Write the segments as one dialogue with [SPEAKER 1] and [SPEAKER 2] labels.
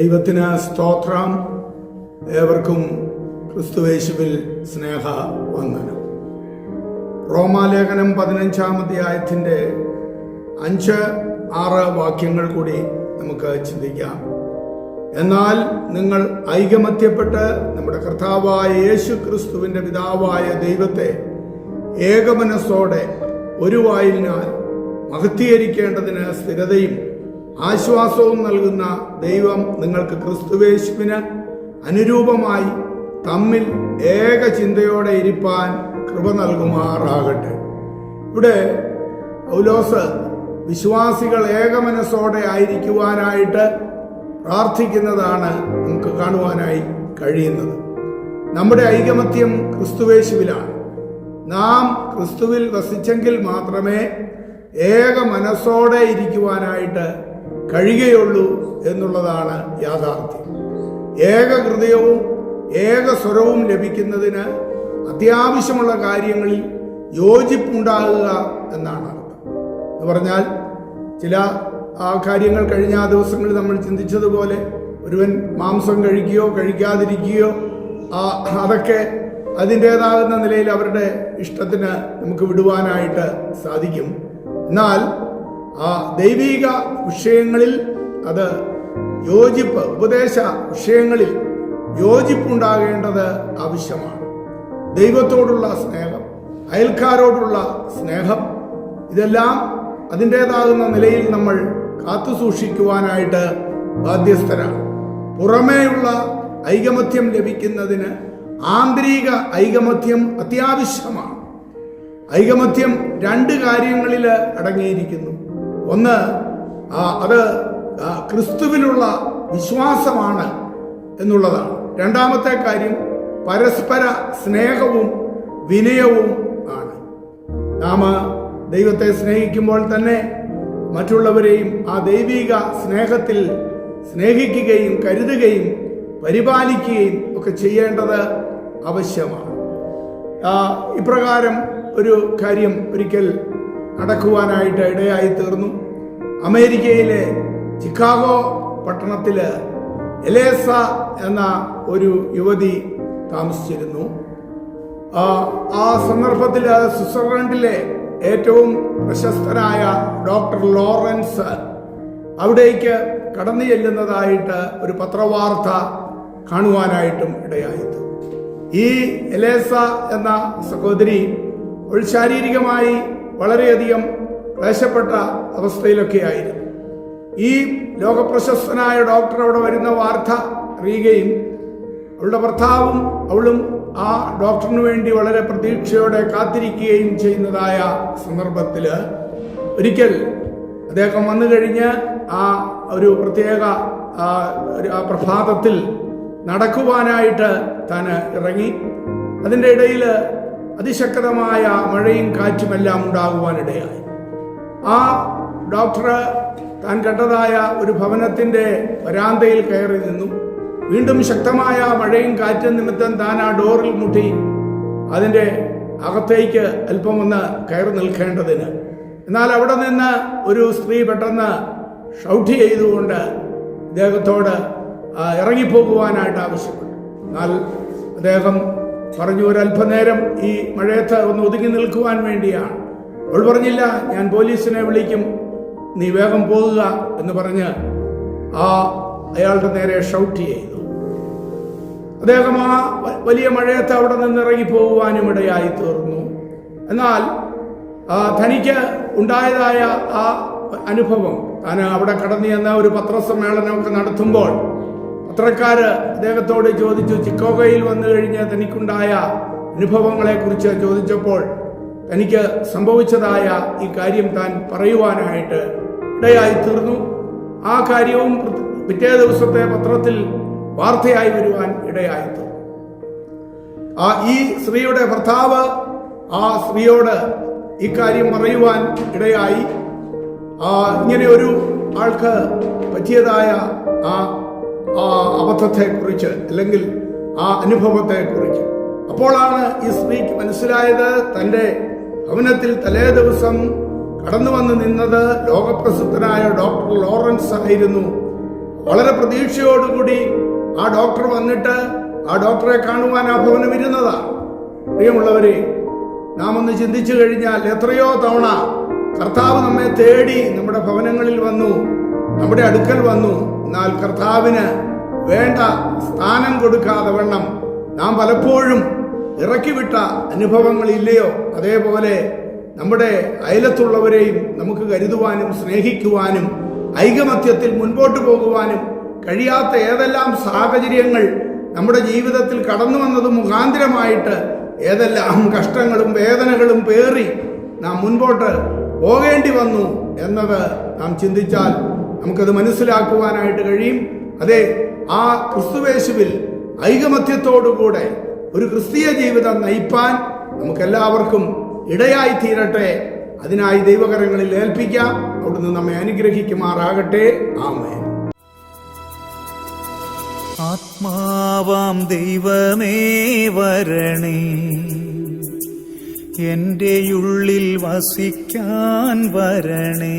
[SPEAKER 1] ദൈവത്തിന് സ്തോത്രം. ഏവർക്കും ക്രിസ്തുവേശുവിൽ സ്നേഹ വന്ദനം. റോമാലേഖനം പതിനഞ്ചാം അധ്യായത്തിന്റെ അഞ്ച് ആറ് വാക്യങ്ങൾ കൂടി നമുക്ക് ചിന്തിക്കാം. എന്നാൽ നിങ്ങൾ ഐകമത്യപ്പെട്ട് നമ്മുടെ കർത്താവായ യേശു ക്രിസ്തുവിന്റെ പിതാവായ ദൈവത്തെ ഏകമനസ്സോടെ ഒരു വായിലിനാൽ മഹത്തീകരിക്കേണ്ടതിന് സ്ഥിരതയും ആശ്വാസവും നൽകുന്ന ദൈവം നിങ്ങൾക്ക് ക്രിസ്തുവേശുവിന് അനുരൂപമായി തമ്മിൽ ഏക ചിന്തയോടെ ഇരിപ്പാൻ കൃപ നൽകുമാറാകട്ടെ. ഇവിടെ പൗലോസ് വിശ്വാസികൾ ഏകമനസ്സോടെ ആയിരിക്കുവാനായിട്ട് പ്രാർത്ഥിക്കുന്നതാണ് നമുക്ക് കാണുവാനായി കഴിയുന്നത്. നമ്മുടെ ഐകമത്യം ക്രിസ്തുവേശുവിലാണ് നാം ക്രിസ്തുവിൽ വസിച്ചെങ്കിൽ മാത്രമേ ഏക മനസ്സോടെ ഇരിക്കുവാനായിട്ട് കഴിയുകയുള്ളൂ എന്നുള്ളതാണ് യാഥാർത്ഥ്യം. ഏകഹൃദയവും ഏകസ്വരവും ഏക സ്വരവും ലഭിക്കുന്നതിന് അത്യാവശ്യമുള്ള കാര്യങ്ങളിൽ യോജിപ്പുണ്ടാകുക എന്നാണ് അർത്ഥം. എന്ന് പറഞ്ഞാൽ ചില കാര്യങ്ങൾ കഴിഞ്ഞ ആ ദിവസങ്ങളിൽ നമ്മൾ ചിന്തിച്ചതുപോലെ ഒരുവൻ മാംസം കഴിക്കുകയോ കഴിക്കാതിരിക്കുകയോ അതൊക്കെ അതിന്റെതാകുന്ന നിലയിൽ അവരുടെ ഇഷ്ടത്തിന് നമുക്ക് വിടുവാനായിട്ട് സാധിക്കും. എന്നാൽ ആ ദൈവിക വിഷയങ്ങളിൽ അത് യോജിപ്പ് ഉപദേശ വിഷയങ്ങളിൽ യോജിപ്പുണ്ടാകേണ്ടത് ആവശ്യമാണ്. ദൈവത്തോടുള്ള സ്നേഹം അയൽക്കാരോടുള്ള സ്നേഹം ഇതെല്ലാം അതിന്റെതാകുന്ന നിലയിൽ നമ്മൾ കാത്തു സൂക്ഷിക്കുവാനായിട്ട് ബാധ്യസ്ഥരാണ്. പുറമേയുള്ള ഐകമത്യം ലഭിക്കുന്നതിന് ആന്തരിക ഐകമത്യം അത്യാവശ്യമാണ്. ഐകമത്യം രണ്ട് കാര്യങ്ങളിൽ അടങ്ങിയിരിക്കുന്നു. ഒന്ന് അത് ക്രിസ്തുവിലുള്ള വിശ്വാസമാണ് എന്നുള്ളതാണ്. രണ്ടാമത്തെ കാര്യം പരസ്പര സ്നേഹവും വിനയവും ആണ്. നാം ദൈവത്തെ സ്നേഹിക്കുമ്പോൾ തന്നെ മറ്റുള്ളവരെയും ആ ദൈവിക സ്നേഹത്തിൽ സ്നേഹിക്കുകയും കരുതുകയും പരിപാലിക്കുകയും ഒക്കെ ചെയ്യേണ്ടത് ആവശ്യമാണ്. ഇപ്രകാരം ഒരു കാര്യം ഒരിക്കൽ നടക്കുവാനായിട്ട് ഇടയായി തീർന്നു അമേരിക്കയിലെ ചിക്കാഗോ പട്ടണത്തിൽ എലേസ എന്ന ഒരു യുവതി താമസിച്ചിരുന്നു. ആ, സന്ദർഭത്തിൽ സ്വിറ്റ്സർലൻഡിലെ ഏറ്റവും പ്രശസ്തനായ ഡോക്ടർ ലോറൻസ് അവിടേക്ക് കടന്നു ചെല്ലുന്നതായിട്ട് ഒരു പത്രവാർത്ത കാണുവാനായിട്ടും ഇടയായിത്തു ഈ എലേസ എന്ന സഹോദരി ഒരു ശാരീരികമായി വളരെയധികം ക്ലേശപ്പെട്ട അവസ്ഥയിലൊക്കെ ആയിരുന്നു ഈ ലോകപ്രശസ്തനായ ഡോക്ടർ അവിടെ വരുന്ന വാർത്ത അറിയുകയും അവളുടെ ഭർത്താവും അവളും ആ ഡോക്ടറിന് വേണ്ടി വളരെ പ്രതീക്ഷയോടെ കാത്തിരിക്കുകയും ചെയ്യുന്നതായ സന്ദർഭത്തിൽ ഒരിക്കൽ അദ്ദേഹം വന്നു കഴിഞ്ഞ് ആ ഒരു പ്രത്യേക പ്രഭാതത്തിൽ നടക്കുവാനായിട്ട് താൻ ഇറങ്ങി. അതിന്റെ ഇടയിൽ അതിശക്തമായ മഴയും കാറ്റുമെല്ലാം ഉണ്ടാകുവാനിടയായി. ആ ഡോക്ടർ താൻ കണ്ടതായ ഒരു ഭവനത്തിന്റെ വരാന്തയിൽ കയറി നിന്നു. വീണ്ടും ശക്തമായ മഴയും കാറ്റും നിമിത്തം താൻ ആ ഡോറിൽ മുട്ടി അതിന്റെ അകത്തേക്ക് അല്പം ഒന്ന് കയറി നിൽക്കേണ്ടതിന്. എന്നാൽ അവിടെ നിന്ന് ഒരു സ്ത്രീ പെട്ടെന്ന് ഷൗട്ട് ചെയ്തുകൊണ്ട് ഇദ്ദേഹത്തോട് ആ, ഇറങ്ങിപ്പോകുവാനായിട്ട് ആവശ്യപ്പെട്ടു. എന്നാൽ അദ്ദേഹം പറഞ്ഞു ഒരല്പനേരം ഈ മഴയത്ത് ഒന്ന് ഒതുങ്ങി നിൽക്കുവാൻ വേണ്ടിയാണ്. അവൾ പറഞ്ഞില്ല ഞാൻ പോലീസിനെ വിളിക്കും. നീ വേഗം പോകുക എന്ന് പറഞ്ഞ് ആ അയാളുടെ നേരെ ഷൗട്ട് ചെയ്തു. അദ്ദേഹം ആ വലിയ മഴയത്ത് അവിടെ നിന്ന് ഇറങ്ങി പോകുവാനും ഇടയായി തീർന്നു. എന്നാൽ തനിക്ക് ഉണ്ടായതായ ആ അനുഭവം താൻ അവിടെ കടന്നു ചെന്ന ഒരു പത്രസമ്മേളനമൊക്കെ നടത്തുമ്പോൾ പത്രക്കാര് അദ്ദേഹത്തോട് ചോദിച്ചു ചിക്കോഗയിൽ വന്നു കഴിഞ്ഞ് തനിക്കുണ്ടായ അനുഭവങ്ങളെ കുറിച്ച് ചോദിച്ചപ്പോൾ തനിക്ക് സംഭവിച്ചതായ ഈ കാര്യം താൻ പറയുവാനായിട്ട് ഇടയായി തീർന്നു. ആ കാര്യവും പിറ്റേ ദിവസത്തെ പത്രത്തിൽ വാർത്തയായി വരുവാൻ ഇടയായി തീർന്നു. ആ ഈ സ്ത്രീയുടെ ഭർത്താവ് ആ സ്ത്രീയോട് ഇക്കാര്യം പറയുവാൻ ഇടയായി. ആ ഇങ്ങനെ ഒരു ആൾക്ക് പറ്റിയതായ ആ ആ അബദ്ധത്തെക്കുറിച്ച് അല്ലെങ്കിൽ ആ അനുഭവത്തെക്കുറിച്ച്. അപ്പോഴാണ് ഈ സ്ത്രീക്ക് മനസ്സിലായത് തന്റെ ഭവനത്തിൽ തലേ ദിവസം കടന്നു വന്ന് നിന്നത് ലോകപ്രസിദ്ധനായ ഡോക്ടർ ലോറൻസ് ആയിരുന്നു. വളരെ പ്രതീക്ഷയോടുകൂടി ആ ഡോക്ടർ വന്നിട്ട് ആ ഡോക്ടറെ കാണുവാൻ ആ ഭവനം ഇരുന്നതാ. പ്രിയമുള്ളവരെ നാം ഒന്ന് ചിന്തിച്ചു കഴിഞ്ഞാൽ എത്രയോ തവണ കർത്താവ് നമ്മെ തേടി നമ്മുടെ ഭവനങ്ങളിൽ വന്നു നമ്മുടെ അടുക്കൽ വന്നു എന്നാൽ കർത്താവിന് വേണ്ട സ്ഥാനം കൊടുക്കാതെ വണ്ണം നാം പലപ്പോഴും ഇറക്കിവിട്ട അനുഭവങ്ങളില്ലയോ? അതേപോലെ നമ്മുടെ അയലത്തുള്ളവരെയും നമുക്ക് കരുതുവാനും സ്നേഹിക്കുവാനും ഐകമത്യത്തിൽ മുൻപോട്ട് പോകുവാനും കഴിയാത്ത ഏതെല്ലാം സാഹചര്യങ്ങൾ നമ്മുടെ ജീവിതത്തിൽ കടന്നു വന്നത് മുഖാന്തരമായിട്ട് ഏതെല്ലാം കഷ്ടങ്ങളും വേദനകളും പേറി നാം മുൻപോട്ട് പോകേണ്ടി വന്നു എന്നത് നാം ചിന്തിച്ചാൽ നമുക്കത് മനസ്സിലാക്കുവാനായിട്ട് കഴിയും. അതെ ആ ക്രിസ്തുവേശുവിൽ ഐകമത്യത്തോടുകൂടെ ഒരു ക്രിസ്തീയ ജീവിതം നയിപ്പാൻ നമുക്കെല്ലാവർക്കും ഇടയായി തീരട്ടെ അതിനായി ദൈവകരങ്ങളിൽ ഏൽപ്പിക്കാം. അവിടുന്ന് നമ്മെ അനുഗ്രഹിക്കുമാറാകട്ടെ. ആമേ
[SPEAKER 2] ആത്മാവാം ദൈവമേ വരണേ. എന്റെ ഉള്ളിൽ വസിക്കാൻ വരണേ.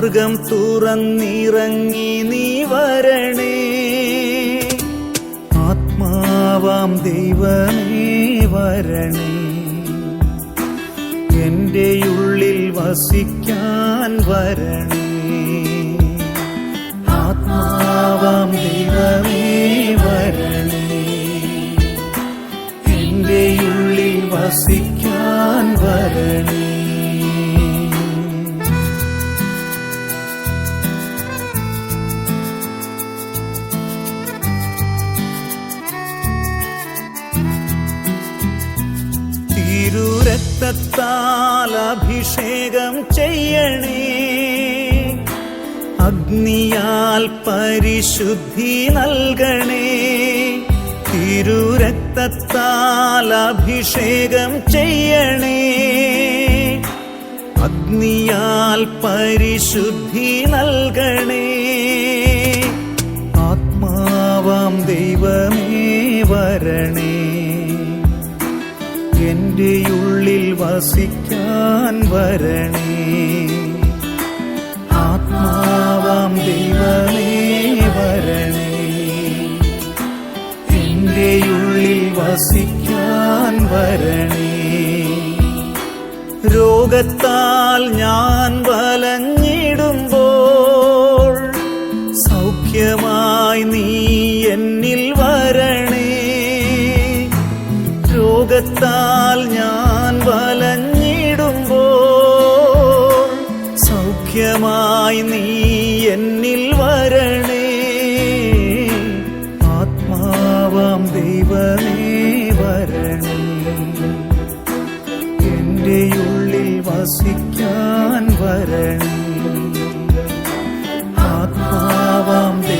[SPEAKER 2] സ്വർഗം തുറന്നിറങ്ങി നീ വരണേ. ആത്മാവാം ദൈവമേ വരണേ. എന്റെ ഉള്ളിൽ വസിക്കാൻ വരണേ. ആത്മാവാം ദൈവമേ വരണേ. എന്റെ ഉള്ളിൽ വസിക്കാൻ വരണേ. അഭിഷേകം ചെയ്യണേ. അഗ്നിയാൽ പരിശുദ്ധി നൽകണേ. തിരുരക്തത്താൽ അഭിഷേകം ചെയ്യണേ. അഗ്നിയാൽ പരിശുദ്ധി നൽകണേ. ആത്മാവാം ദൈവമേ വരണേ. എന്റെ ഉള്ളിൽ വസിക്കാൻ വരണേ. ആത്മാവാം ദൈവമേ വരണേ. എന്റെ ഉള്ളിൽ വസിക്കാൻ വരണേ. രോഗത്താൽ ഞാൻ വലഞ്ഞിടുമ്പോൾ സൗഖ്യമായി നീ എന്നിൽ വരണേ. രോഗത്താൽ ഞാൻ വലഞ്ഞിടുമ്പോ സൗഖ്യമായി നീ എന്നിൽ വരണേ. ആത്മാവാം ദൈവമേ വരണേ. എന്റെ ഉള്ളിൽ വസിക്കാൻ വരണേ. ആത്മാവാം ദൈവം